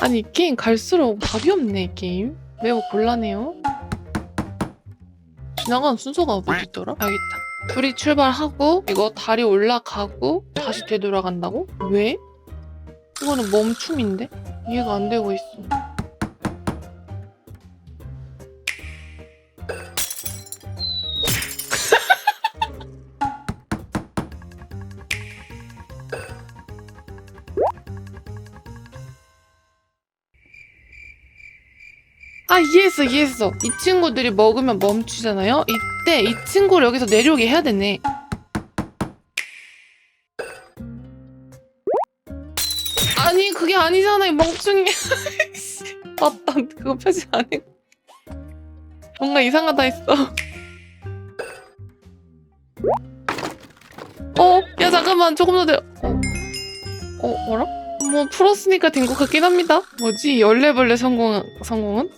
아니 이 게임 갈수록 답이 없네 이 게임 매우 곤란해요 지나가는 순서가 어디 있더라? 여기 있다 둘이 출발하고 이거 다리 올라가고 다시 되돌아간다고? 왜? 이거는 멈춤인데? 이해가 안 되고 있어 아 이해했어 이해했어 이 친구들이 먹으면 멈추잖아요 이때 이 친구를 여기서 내려오게 해야 되네 아니 그게 아니잖아 이 멍충이 맞다 그거 표시 안 해. 뭔가 이상하다 했어 어? 야 잠깐만 조금 더 내려 어? 어 뭐라? 뭐 풀었으니까 된 것 같긴 합니다 뭐지? 열네벌레 성공, 성공은?